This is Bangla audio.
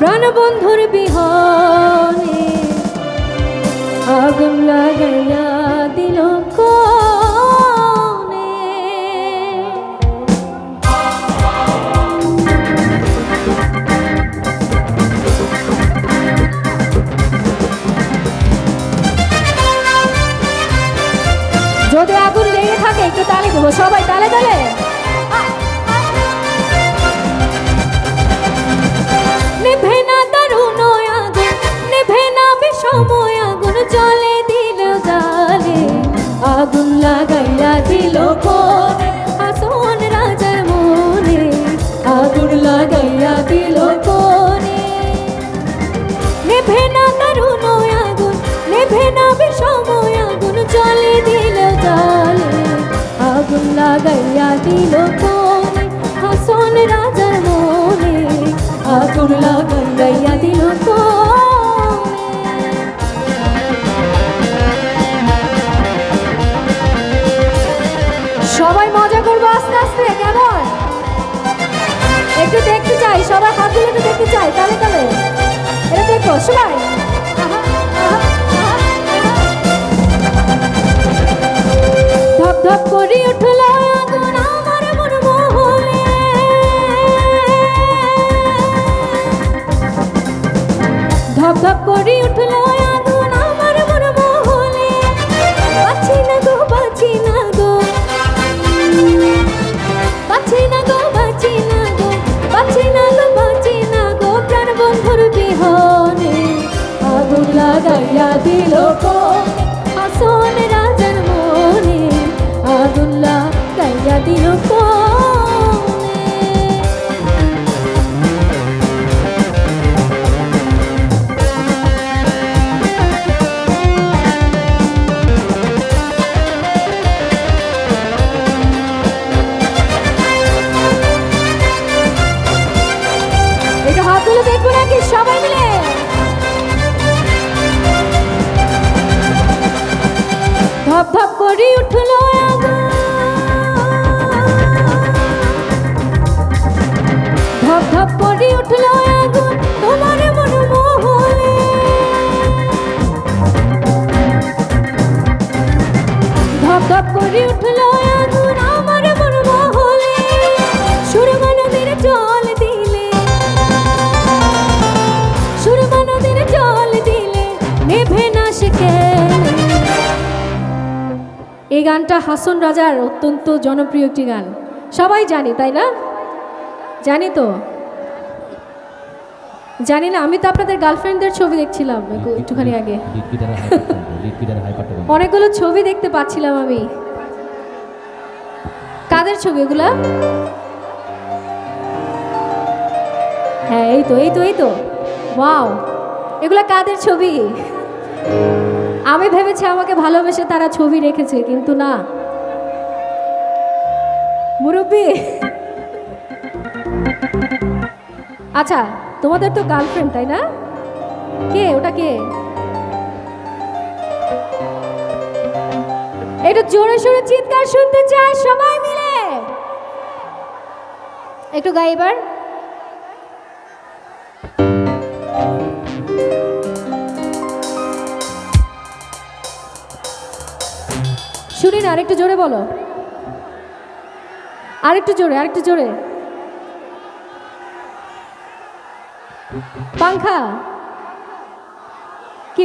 প্রাণবন্ধুর বিহনে আগুন লাগাইয়া দিল যদি আগুন লেগে থাকে, একটু তালে দেবো, সবাই তালে তালে। লাগাইয়া দিল কোনে আসন রাজার মনে, আগুন লাগাইয়া দিল কোনে নেভে না দারুণ আগুন, নেভে না বিষময় আগুন জলে দিল জালে। আগুন লাগাইয়া দিল কোনে হাসন রাজার মনে, আগুন লাগাইয়া সবাই মজা করব আস্তে আস্তে, কেমন? একটু দেখতে চাই সবাই হাত হাতগুলো একটু দেখতে চাই তালে তালে এটা দেখো, সবাই। ধপ ধপ করে উঠল ধপ ধপ করে উঠল লাগাইয়া দিল কো আসন রাজার মনে আগুন লাগাইয়া দিল কোনে এই গানটা হাসন রাজার অত্যন্ত জনপ্রিয় একটি গান। সবাই জানি তাই না? জানি তো। জানি না আমি তো আপনাদের গার্লফ্রেন্ডদের ছবি দেখছিলাম একটুখানি আগে। অনেকগুলো ছবি দেখতে পাচ্ছিলাম আমি। কাদের ছবি এগুলা হ্যাঁ এই তো এই তো এই তো। ওয়াও এগুলা কাদের ছবি? আমি ভেবেছি আমাকে ভালোবেসে তারা ছবি রেখেছে, কিন্তু না। মুরব্বী! আচ্ছা তোমাদের তো গার্লফ্রেন্ড তাই না? কে? ওটা কে? একটু জোরে সোরে চিৎকার শুনতে চাই, সবাই মিলে! একটু গাই শুনি না আরেকটু জোরে বলো। আরেকটু জোরে আরেকটু জোরে। পাংখা। কি